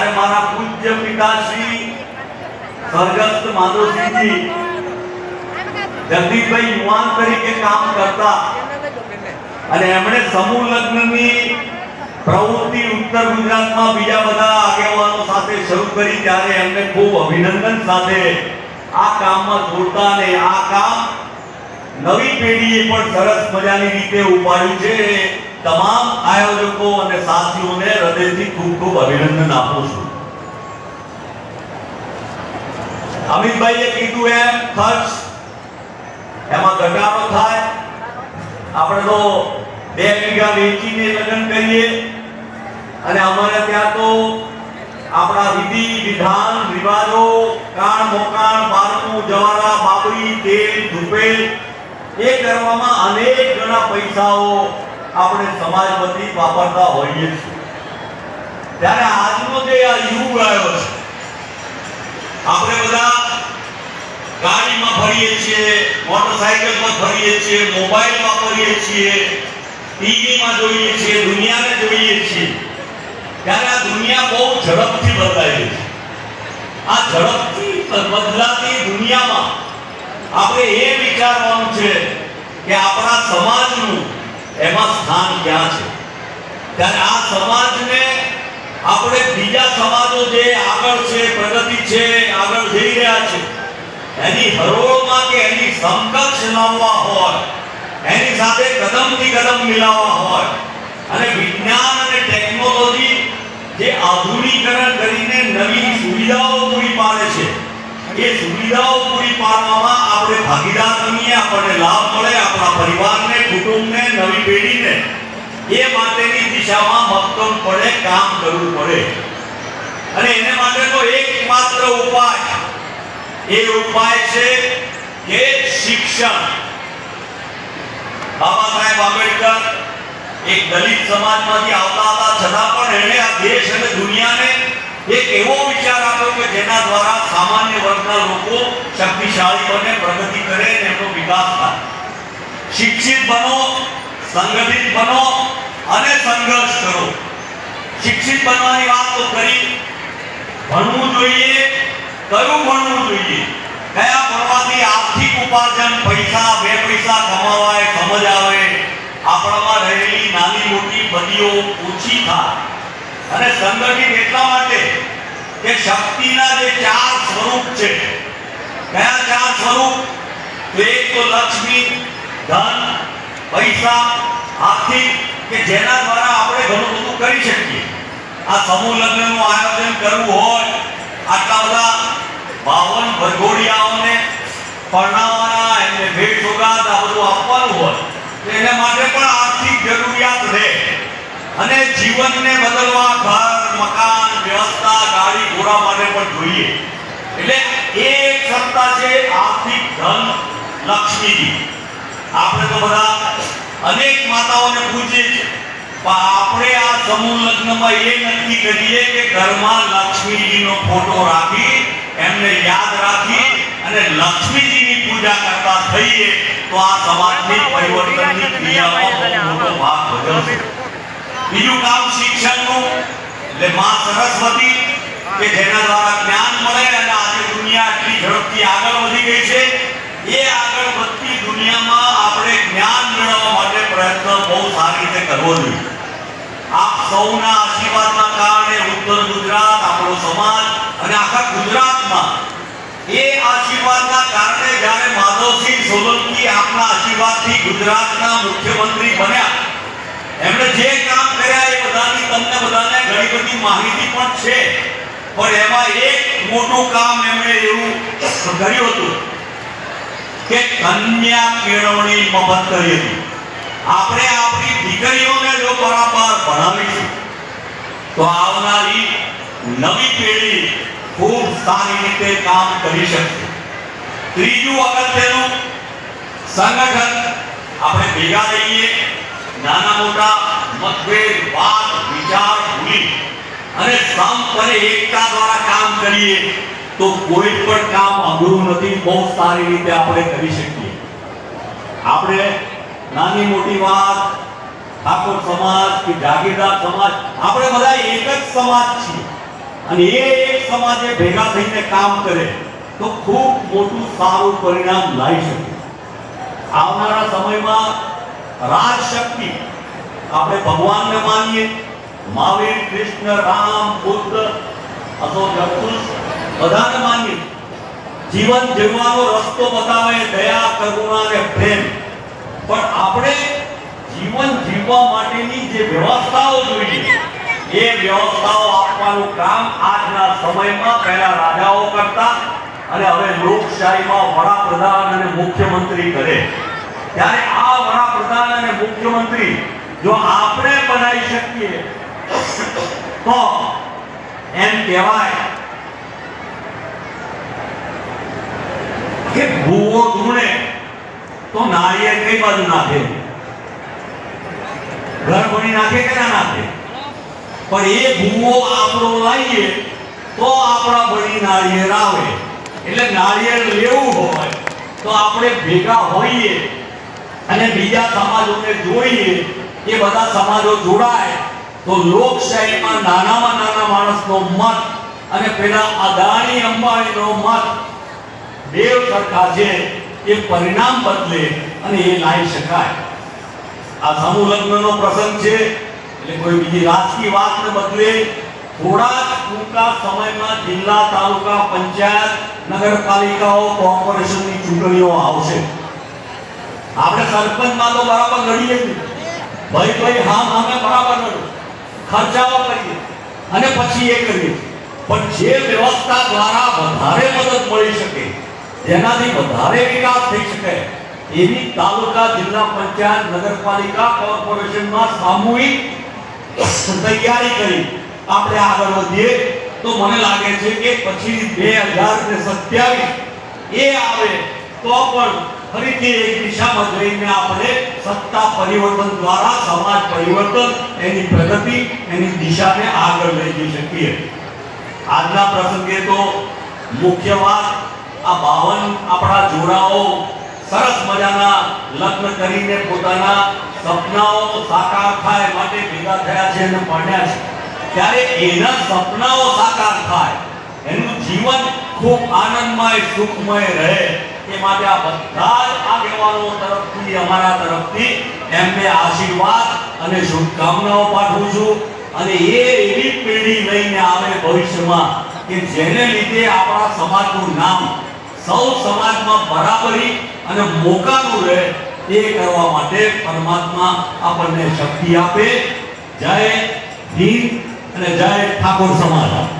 ને મારા પૂજ્ય પિતાશ્રી સ્વર્ગસ્થ માધવસિંહજી જગદીશભાઈ યુવાન તરીકે કામ કરતા અને એમણે સમૂહ લગ્નની પ્રવૃત્તિ ઉત્તર ગુજરાતમાં બીજા બધા આગેવાનો સાથે શરૂ કરી ત્યારે એમને ખૂબ અભિનંદન સાથે આ કામમાં જોડતા અને આ કામ નવી પેઢીએ પણ સરસ મજાની રીતે ઉપાડ્યું છે. તમામ આયોજકો અને સાથીઓને હૃદયથી ખૂબ ખૂબ અભિનંદન આપું છું. અમિતભાઈએ કીધું એમ, ખર્ચ એમાં ઘટાડો થાય. આપણે તો બે વીઘા વેચીને લગ્ન કરીએ. અને અમારે ત્યાં તો આપણા વિધિ, વિધાન, રિવાજો કાણ મોકાણ બારમું જવારા, બાબરી, તેલ, ધૂપેલ, એ કરવામાં અનેક ગણા પૈસાઓ આપણે સમાજ વતી વાપરતા હોઈએ છીએ. ત્યારે આજનો જે આ યુગ આવ્યો છે, આપણે બધા ગાડીમાં ફરીએ છીએ, મોટરસાઇકલમાં ફરીએ છીએ મોબાઈલ વાપરીએ છીએ, ટીવીમાં જોઈએ છીએ, દુનિયાને જોઈએ છીએ. ત્યારે આ દુનિયા બહુ ઝડપથી બદલાઈ રહી છે. આ ઝડપથી બદલાતી દુનિયામાં આપણે એ વિચારવાનું છે કે આપણા સમાજનું એમાં સ્થાન ક્યાં છે? ત્યારે આ સમાજને આપણે બીજા સમાજો જે આગળ છે, પ્રગતિ છે, આગળ જઈ રહ્યા છે, એની હરોળમાં કે એની સમકક્ષ લાવવા હોય, એની સાથે કદમથી કદમ મિલાવવા હોય, અને વિજ્ઞાન અને ટેકનોલોજી જે આધુનિકરણ કરીને નવી સુવિધાઓ પૂરી પાડે છે. એ સુવિધાઓ પૂરી પાડવામાં આપણે ભાગીદાર બનીએ, આપણને લાભ મળે, આપણા પરિવારને, કુટુંબને, નવી પેઢીને. એ માટેની દિશામાં મક્કમ પડે કામ કરવું પડે. અને એને માટેનો એકમાત્ર ઉપાય, એ ઉપાય છે કે શિક્ષણ. બાબા સાહેબ આંબેડકર એક દલિત સમાજમાંથી આવતા હતા છતાં પણ એણે આ દેશ અને દુનિયાને એક એવો વિચાર આપ્યો કે જેના દ્વારા સામાન્ય વર્ગના લોકો શક્તિશાળી બને, પ્રગતિ કરે અને એમનો વિકાસ થાય. શિક્ષિત બનો, સંગઠિત બનો અને સંઘર્ષ કરો. શિક્ષિત બનવાની વાત તો કરી. ભણવું જોઈએ, કયું ભણવું જોઈએ? કયા ભણવાથી આર્થિક ઉપાર્જન, પૈસા, બે પૈસા કમાવાય, સમજ આવે? આપણામાં રહેલી નાની મોટી બદીઓ ઓછી થાય. અને સંગઠિત એટલા માટે કે શક્તિના જે ચાર સ્વરૂપ છે. કયા ચાર સ્વરૂપ? તો એક તો લક્ષ્મી, ધન, પૈસા, આર્થિક, કે જેના દ્વારા આપણે ઘણું બધું કરી શકીએ. આ સમૂહ લગ્નનું આયોજન કરવું હોય, આટલા બધા બાવન ભરઘોડિયાઓને પરણાવવાના એમને ભેટ સોગાદ આ બધું આપવાનું હોય. એના માટે પણ આર્થિક જરૂરિયાત રહે અને જીવનને બદલવા ઘર, મકાન, વ્યવસ્થા, ગાડી, ઘોડા માટે પણ જોઈએ. એટલે એ સત્તા છે આર્થિક ધન લક્ષ્મીજી. આપણે તો બધા અનેક માતાઓને પૂછીએ છીએ. પણ આપણે આ સમૂહ લગ્નમાં એ નક્કી કરીએ કે ઘરમાં લક્ષ્મીજીનો ફોટો રાખી, એમને યાદ રાખી અને લક્ષ્મીજીની પૂજા કરતા થઈએ. તો આ સમાજની પરિવર્તનની ક્રિયામાં ભાગ ભજવશે બીજું કામ શિક્ષણનું એટલે માં સરસ્વતી કે જેના દ્વારા જ્ઞાન મળે અને આજે દુનિયા આટલી ઝડપથી આગળ વધી ગઈ છે એ આગળ વધતી દુનિયામાં આપણે જ્ઞાન મેળવવા માટે પ્રયત્ન બહુ સારી રીતે કરવો જોઈએ આપ સૌના આશીર્વાદના કારણે ઉત્તર ગુજરાત આપણો સમાજ અને આખા ગુજરાતમાં એ આશીર્વાદના કારણે જ્યારે માધવસિંહ સોલંકી આપના આશીર્વાદથી ગુજરાતના મુખ્યમંત્રી બન્યા, એમણે જે કામ કર્યા એ બધાની તમને બધાને ઘણી બધી માહિતી પણ છે. પણ એમાં એક મોટું કામ એમણે એવું કર્યું હતું કે કન્યા કેળવણી મફત કરી હતી. આપણે આપણી દીકરીઓને જો બરાબર ભણાવીશું, તો આવનારી નવી પેઢી ખૂબ સારી રીતે કામ કરી શકશે. ત્રીજું અગત્યનું સંગઠન. આપણે ભેગા રહીએ, નાના મોટા મતભેદ વાત વિચાર, ભૂલી. અને સંપ અને એકતા દ્વારા કામ કરીએ, તો કોઈ પણ કામ અઘરું નથી, બહુ સારી રીતે આપણે કરી શકીએ. આપણે નાની મોટી વાત, ઠાકોર સમાજ કે જાગીરદાર સમાજ, આપણે બધા એક જ સમાજ છીએ. અને એ એક સમાજે ભેગા થઈને કામ કરે, તો ખૂબ મોટું સારું પરિણામ લાવી શકે. આવનારા સમયમાં રાજશક્તિ, આપણે ભગવાનને માનીએ, મહાવીર કૃષ્ણ, રામ, બુદ્ધ, અશોક જગદુષ બધાને માનીએ. જીવન જીવવાનો રસ્તો બતાવે દયા, કરુણા અને પ્રેમ. પણ આપણે જીવન જીવવા માટેની જે વ્યવસ્થાઓ જોઈએ એ વ્યવસ્થાઓ આપવાનું કામ આજના સમયમાં પહેલા રાજાઓ કરતા અને હવે લોકશાહીમાં વડાપ્રધાન અને મુખ્યમંત્રી કરે. ત્યારે આ વડાપ્રધાન અને મુખ્યમંત્રી જો આપણે બનાવી શકીએ, તો એમ કહેવાય કે ભૂવો ધૂણે તો નાળિયેર કઈ બાજુ નાખે? ઘર ભણી નાખે કે ના નાખે? પણ એ ભૂવો આપણો લાવીએ તો આપણા ભણી નાળિયેર આવે. એટલે નાળિયેર લેવું હોય તો આપણે ભેગા હોઈએ અને બીજા સમાજોને જોઈએ. એ બધા સમાજો જોડાય તો લોકશાહીમાં નાનામાં નાના માણસનો મત અને પેલા અદાણી અંબાણીનો મત દેવ સરખા છે એ પરિણામ બદલે અને એ લાવી શકાય. આ સમૂહ લગ્નનો પ્રસંગ છે. એટલે કોઈ બીજી રાજકીય વાતને બદલે થોડા ટૂંકા સમયમાં જિલ્લા તાલુકા પંચાયત નગરપાલિકાઓ કોર્પોરેશનની ચૂંટણીઓ આવશે. આપણે સરપંચમાં તો બરાબર લડીએ જ ભાઈ ભાઈ હા અમે બરાબર લડો. ખર્ચાઓ કરીએ અને પછી એ કરીએ. પણ જે વ્યવસ્થા દ્વારા વધારે મદદ મળી શકે, જેનાથી વધારે વિકાસ થઈ શકે એવી તાલુકા જિલ્લા પંચાયત નગરપાલિકા કોર્પોરેશનમાં સામૂહિક તૈયારી કરી. આપણે આગળ વધીએ તો મને લાગે છે કે પછી બે હજાર ને સત્યાવીસ એ આવે તો પણ ફરીથી એક દિશામાં જઈને આપણે સત્તા પરિવર્તન દ્વારા સમાજ પરિવર્તન, એની પ્રગતિ, એની દિશાને આગળ લઈ જઈ શકીએ. આજના પ્રસંગે તો મુખ્ય વાત આ બાવન આપણા જોડાઓ સરસ મજાના લગ્ન કરીને પોતાના સપનાઓ સાકાર થાય માટે ભેગા થયા છે અને ભણ્યા છે. ત્યારે એના સપનાઓ સાકાર થાય, એનું જીવન ખૂબ આનંદમય, સુખમય રહે એ માટે આ બધા જ આગેવાનો તરફથી, અમારા તરફથી એમને આશીર્વાદ અને શુભકામનાઓ પાઠવું છું. અને એ એવી પેઢી લઈને આવે ભવિષ્યમાં કે જેને લીધે આપણા સમાજનું નામ સૌ સમાજમાં બરાબરી અને મોકાનું રહે એ કરવા માટે પરમાત્મા આપણને શક્તિ આપે. જય હિન્દ અને જય ઠાકોર સમાજ.